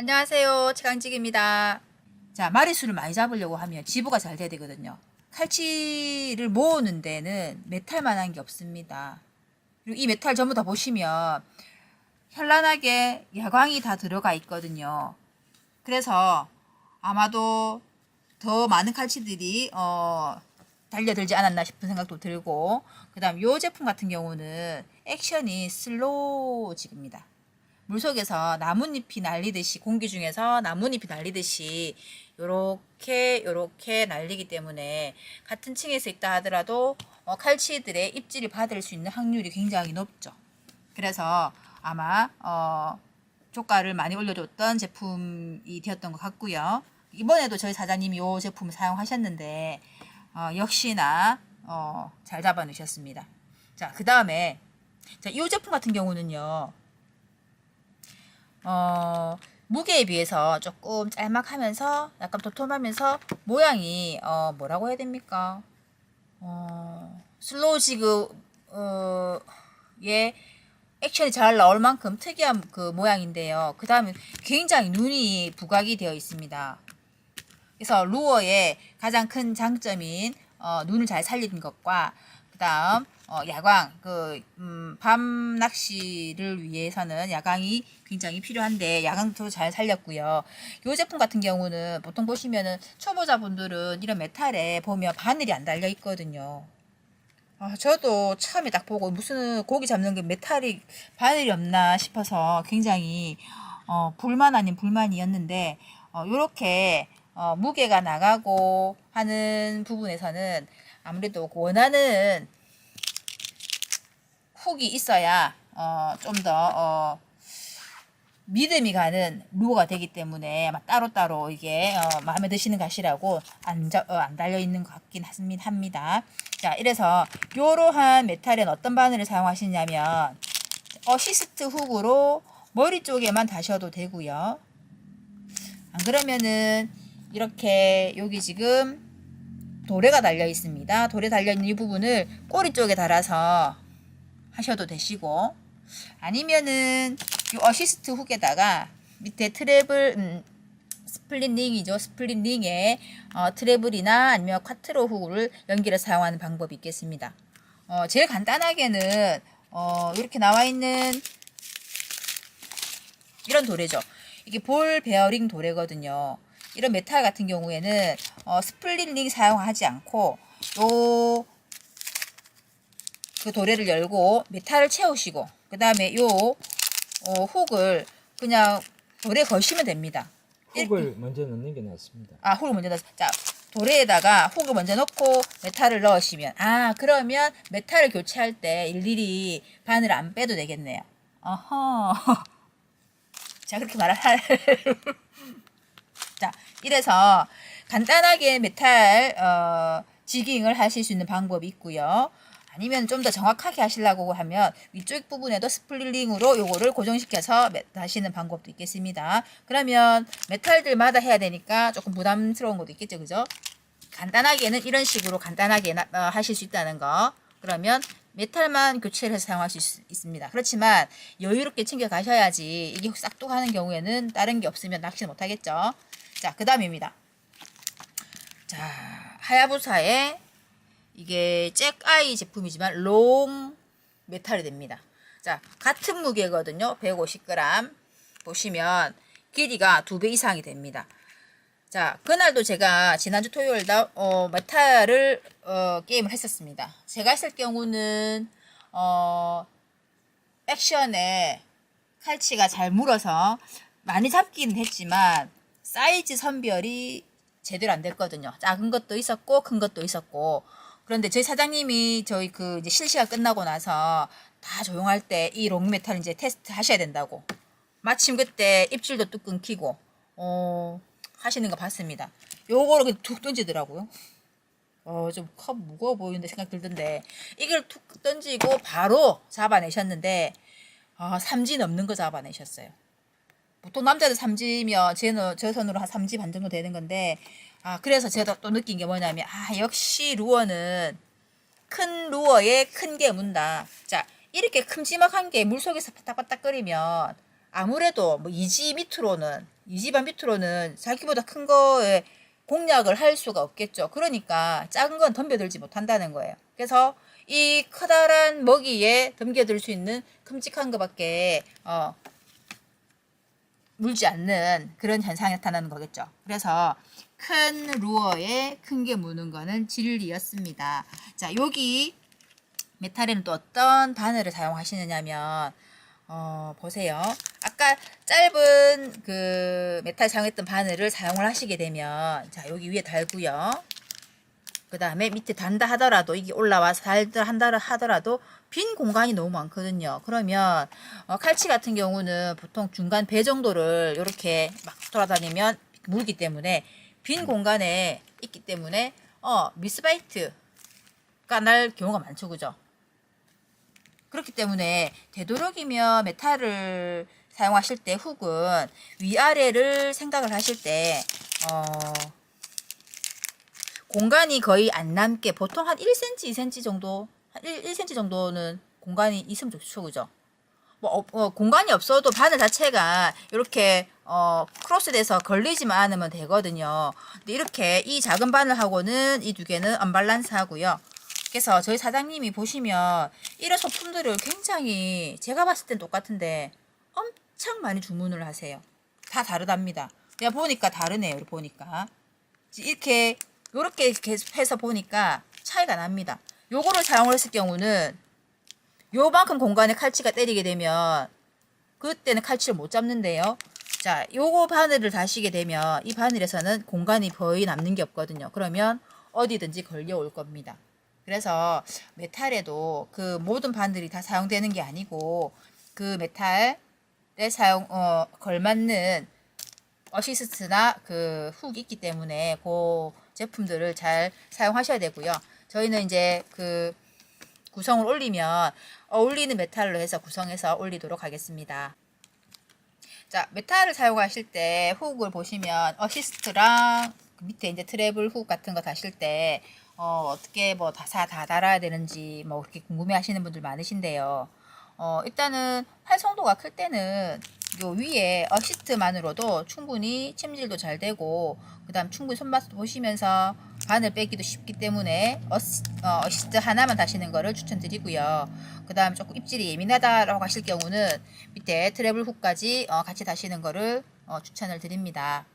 안녕하세요. 최강직입니다. 자, 마리수를 많이 잡으려고 하면 지부가 잘 돼야 되거든요. 칼치를 모으는 데는 메탈만한 게 없습니다. 그리고 이 메탈 전부 다 보시면 현란하게 야광이 다 들어가 있거든요. 그래서 아마도 더 많은 칼치들이 어, 달려들지 않았나 싶은 생각도 들고 그 다음 요 제품 같은 경우는 액션이 슬로우직입니다. 물속에서 나뭇잎이 날리듯이 공기 중에서 나뭇잎이 날리듯이 요렇게 요렇게 날리기 때문에 같은 층에서 있다 하더라도 어, 칼치들의 입질을 받을 수 있는 확률이 굉장히 높죠. 그래서 아마 어, 조가를 많이 올려줬던 제품이 되었던 것 같고요. 이번에도 저희 사장님이 이 제품을 사용하셨는데 어, 역시나 어, 잘 잡아내셨습니다. 자, 그 다음에 자, 이 제품 같은 경우는요. 어, 무게에 비해서 조금 짤막하면서 약간 도톰하면서 모양이 어, 뭐라고 해야 됩니까? 어, 슬로우 지그 어, 예 액션이 잘 나올 만큼 특이한 그 모양인데요. 그 다음에 굉장히 눈이 부각이 되어 있습니다. 그래서 루어의 가장 큰 장점인 어, 눈을 잘 살리는 것과 그다음 어, 야광 그 음, 밤 낚시를 위해서는 야광이 굉장히 필요한데 야광도 잘 살렸고요. 이 제품 같은 경우는 보통 보시면은 초보자분들은 이런 메탈에 보면 바늘이 안 달려 있거든요. 아, 저도 처음에 딱 보고 무슨 고기 잡는 게 메탈이 바늘이 없나 싶어서 굉장히 어, 불만 아닌 불만이었는데 어, 요렇게 어, 무게가 나가고 하는 부분에서는 아무래도 그 원하는 훅이 있어야 어, 좀더 어, 믿음이 가는 루어가 되기 때문에 따로따로 이게 어, 마음에 드시는 가시라고 안, 자- 어, 안 달려 있는 것 같긴 합니다. 자, 이래서 이러한 메탈은 어떤 바늘을 사용하시냐면 어시스트 훅으로 머리 쪽에만 다셔도 되고요. 안 그러면은 이렇게 여기 지금 도래가 달려 있습니다. 도래 달려 있는 이 부분을 꼬리 쪽에 달아서 하셔도 되시고 아니면은 이 어시스트 훅에다가 밑에 트랩을 음, 스플릿 링이죠. 스플릿 링에 어, 트래블이나 아니면 쿼트로 훅을 연기를 사용하는 방법이 있겠습니다. 어, 제일 간단하게는 어, 이렇게 나와 있는 이런 도래죠. 이게 볼 베어링 도래거든요. 이런 메탈 같은 경우에는 어, 스플릿 링 사용하지 않고 요 그 도래를 열고 메탈을 채우시고 그 다음에 요 어, 훅을 그냥 도래 거시면 됩니다. 훅을 먼저 넣는 게 낫습니다. 아, 훅을 먼저 넣어서. 자, 도래에다가 훅을 먼저 넣고 메탈을 넣으시면. 아, 그러면 메탈을 교체할 때 일일이 바늘을 안 빼도 되겠네요. 어허. 자, 그렇게 말할. 자, 이래서 간단하게 메탈, 어, 지깅을 하실 수 있는 방법이 있고요. 아니면 좀 더 정확하게 하시려고 하면 위쪽 부분에도 스플링으로 요거를 고정시켜서 매- 하시는 방법도 있겠습니다. 그러면 메탈들마다 해야 되니까 조금 부담스러운 것도 있겠죠, 그죠? 간단하게는 이런 식으로 간단하게 나- 어, 하실 수 있다는 거. 그러면 메탈만 교체를 해서 사용할 수 있, 있습니다. 그렇지만 여유롭게 챙겨 가셔야지 이게 싹둑 하는 경우에는 다른 게 없으면 낚시를 못 하겠죠. 자, 그 다음입니다. 자, 하야부사의 이게 잭아이 제품이지만 롱 메탈이 됩니다. 자, 같은 무게거든요. 150g. 보시면 길이가 두 배 이상이 됩니다. 자, 그날도 제가 지난주 토요일 날 어, 메탈을 어, 게임을 했었습니다. 제가 했을 경우는 어, 액션에 칼치가 잘 물어서 많이 잡기는 했지만 사이즈 선별이 제대로 안 됐거든요. 작은 것도 있었고 큰 것도 있었고 그런데 저희 사장님이 저희 그 이제 실시가 끝나고 나서 다 조용할 때 이 롱메탈 이제 테스트 하셔야 된다고 마침 그때 입질도 뚝 끊기고 어 하시는 거 봤습니다. 요거를 그냥 툭 던지더라고요. 어, 좀커 무거워 보이는데 생각 들던데 이걸 툭 던지고 바로 잡아내셨는데 아, 삼지 넘는 거 잡아내셨어요. 보통 남자들 삼지면 제는 저 손으로 한 삼지 반 정도 되는 건데 아 그래서 제가 또 느낀 게 뭐냐면 아 역시 루어는 큰 루어에 큰 게 문다. 자 이렇게 큼지막한 게 물속에서 바닥바닥거리면 아무래도 뭐 이지 밑으로는 이 집안 밑으로는 자기보다 큰 거에 공략을 할 수가 없겠죠. 그러니까 작은 건 덤벼들지 못한다는 거예요. 그래서 이 커다란 먹이에 덤겨들 수 있는 큼직한 것밖에 어, 물지 않는 그런 현상이 나타나는 거겠죠. 그래서 큰 루어에 큰 게 무는 거는 진리였습니다. 자, 여기 메탈에는 또 어떤 바늘을 사용하시느냐면 어, 보세요. 아까 짧은 그 메탈 사용했던 바늘을 사용을 하시게 되면 자, 여기 위에 달고요. 그 다음에 밑에 단다 하더라도 이게 올라와서 달다 한다 하더라도 빈 공간이 너무 많거든요. 그러면 어, 칼치 같은 경우는 보통 중간 배 정도를 이렇게 막 돌아다니면 물기 때문에 빈 공간에 있기 때문에 어 미스바이트가 날 경우가 많죠, 그죠? 그렇기 때문에 되도록이면 메탈을 사용하실 때 훅은 위아래를 생각을 하실 때 어, 공간이 거의 안 남게 보통 한 1cm, 2cm 정도, 한 1, 1cm 정도는 공간이 있으면 좋죠, 그죠? 뭐 어, 어, 공간이 없어도 바늘 자체가 이렇게 어, 크로스돼서 걸리지만 않으면 되거든요. 근데 이렇게 이 작은 바늘하고는 이 두 개는 언밸런스하고요. 그래서 저희 사장님이 보시면 이런 소품들을 굉장히 제가 봤을 땐 똑같은데 엄청 많이 주문을 하세요. 다 다르답니다. 내가 보니까 다르네요. 보니까 이렇게 요렇게 계속 해서 보니까 차이가 납니다. 요거를 사용을 했을 경우는 요만큼 공간에 칼치가 때리게 되면 그때는 칼치를 못 잡는데요. 자, 요거 바늘을 다시게 되면 이 바늘에서는 공간이 거의 남는 게 없거든요. 그러면 어디든지 걸려올 겁니다. 그래서 메탈에도 그 모든 바늘이 다 사용되는 게 아니고 그 메탈에 사용 어 걸맞는 어시스트나 그 훅이 있기 때문에 그 제품들을 잘 사용하셔야 되고요. 저희는 이제 그 구성을 올리면 어울리는 메탈로 해서 구성해서 올리도록 하겠습니다. 자, 메탈을 사용하실 때 훅을 보시면 어시스트랑 그 밑에 이제 트래블 훅 같은 거 다실 때 어, 어떻게 뭐 다, 다, 다 달아야 되는지 뭐 그렇게 궁금해 하시는 분들 많으신데요. 어, 일단은 활성도가 클 때는 요 위에 어시스트만으로도 충분히 침질도 잘 되고 그 다음 충분히 손맛도 보시면서 바늘 빼기도 쉽기 때문에 어시, 어, 어시스트 하나만 다시는 거를 추천드리고요. 그 다음 조금 입질이 예민하다라고 하실 경우는 밑에 트래블 훅까지 어, 같이 다시는 거를 어, 추천을 드립니다.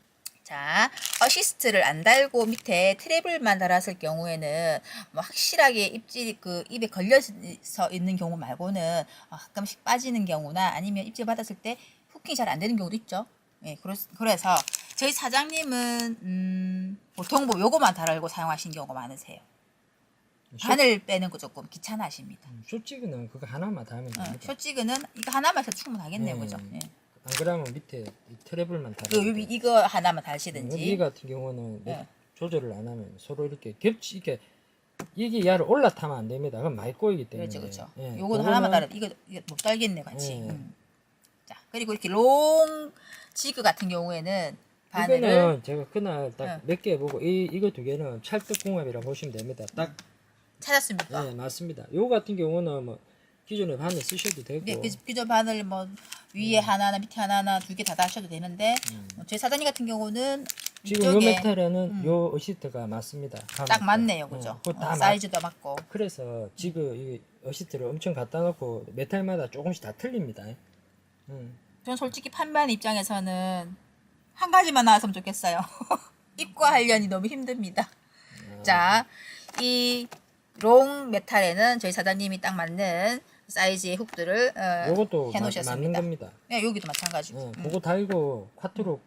자, 어시스트를 안 달고 밑에 트래블만 달았을 경우에는 뭐 확실하게 입질이 그 입에 걸려서 있는 경우 말고는 어, 가끔씩 빠지는 경우나 아니면 입질 받았을 때 후킹이 잘 안 되는 경우도 있죠. 예, 그래서, 그래서 저희 사장님은 음, 보통 뭐 요거만 달고 사용하시는 경우가 많으세요. 바늘 빼는 거 조금 귀찮아하십니다. 쇼찌그는 그거 하나만 다 하면 어, 됩니다. 쇼찌그는 이거 하나만 해서 충분하겠네요, 네. 그죠? 예. 안 그러면 밑에 이 트래블만 다. 그 요- 이거 하나만 달시든지. 이 같은 경우는 네. 조절을 안 하면 서로 이렇게 겹치 이렇게 이게 야를 올라타면 안 됩니다. 그건 많이 꼬이기 때문에. 그렇죠, 그렇죠. 예, 요거는 그거는- 하나만 따라 이거, 이거 못 달겠네 같이. 예. 음. 자 그리고 이렇게 롱 지그 같은 경우에는 바늘을 이거는 제가 그날 딱 네. 몇개 보고 이 이거 두 개는 찰떡궁합이라고 보시면 됩니다. 딱 찾았습니까? 네, 맞습니다. 요 같은 경우는 뭐 기존에 바늘 쓰셔도 되고 네, 그 기존 바늘 뭐 위에 하나나 밑에 하나나 두 개 다 다셔도 되는데 어, 제 사장님 같은 경우는 음. 지금 요 이쪽에 메탈에는 음. 요 어시스트가 맞습니다. 딱 맞네요, 그죠? 그거 다 어, 맞- 사이즈도 맞고. 그래서 지금 이 어시스트를 엄청 갖다 놓고 메탈마다 조금씩 다 틀립니다. 음. 전 솔직히 판매하는 입장에서는 한 가지만 나왔으면 좋겠어요. 입과 하려니 너무 힘듭니다. 아, 자, 이 롱 메탈에는 저희 사장님이 딱 맞는 사이즈의 훅들을 어, 요것도 마- 맞는 해놓으셨습니다. 겁니다. 네, 여기도 마찬가지고. 어, 음. 그거 달고 쿼트로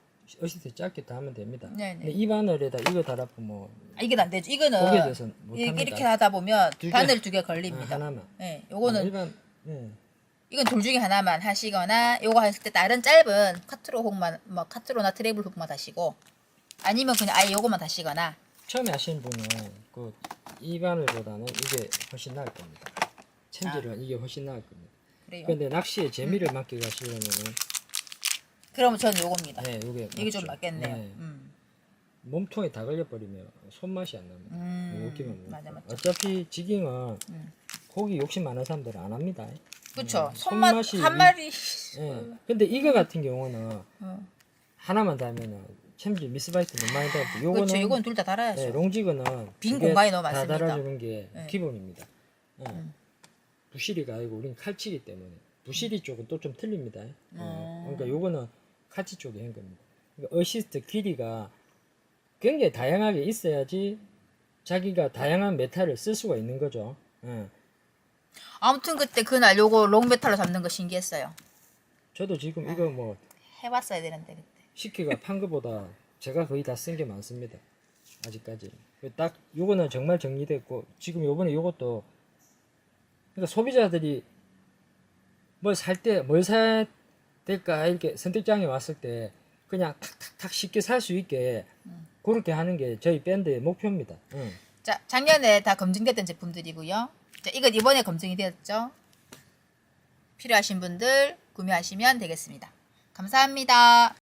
어시스트 짧게 달면 됩니다. 네네. 근데 이 바늘에다 이거 달아보면 뭐 아, 이건 안 되죠. 이거는 이-. 이렇게 하다 보면. 바늘 두개 아, 걸립니다. 하나만. 네, 아, 요거는 일반 예. 이건 둘 중에 하나만 하시거나 요거 했을 때 다른 짧은 카트로 훅만 뭐 카트로나 트래블 훅만 다시고 아니면 그냥 아예 요거만 다시거나 처음에 하시는 분은 그 이 바늘보다는 이게 훨씬 나을 겁니다. 챔질은 아. 이게 훨씬 나을 겁니다. 그래요. 근데 낚시에 음. 재미를 맡기 가시려면은 그러면 저는 요겁니다. 네, 요게 이게 좀. 맞겠네요. 네. 음. 몸통에 다 걸려버리면 손맛이 안 납니다. 음, 요기만 먹고. 맞아, 맞아. 어차피 지깅은 음. 고기 욕심 많은 사람들은 안 합니다. 그쵸. 음, 손맛 손맛이 한 마리. 예. 근데 이거 같은 경우는 어. 하나만 달면은 챔질 미스바이트 너무 많이 달고 요거는 그렇죠. 이건 둘 다 달아야죠. 네, 롱지그는 빈 두개 공간이 너무 다 많습니다. 달아주는 게 네. 기본입니다. 어. 음. 부실이가 아니고 우린 칼치기 때문에 부실이 쪽은 또 좀 틀립니다. 어. 음. 그러니까 요거는 칼치 쪽에 한 겁니다. 그러니까 어시스트 길이가 굉장히 다양하게 있어야지 자기가 다양한 메탈을 쓸 수가 있는 거죠. 어. 아무튼 그때 그날 요거 롱메탈로 잡는 거 신기했어요. 저도 지금 이거 뭐 해봤어야 되는데 그때. 시키가 판 거보다 제가 거의 다 쓴 게 많습니다. 아직까지. 딱 요거는 정말 정리됐고 지금 요번에 요것도 그러니까 소비자들이 뭘 살 때 뭘 사야 될까 이렇게 선택장에 왔을 때 그냥 탁탁탁 쉽게 살 수 있게 그렇게 하는 게 저희 밴드의 목표입니다. 응. 자, 작년에 다 검증됐던 제품들이고요. 자, 이건 이번에 검증이 되었죠. 필요하신 분들 구매하시면 되겠습니다. 감사합니다.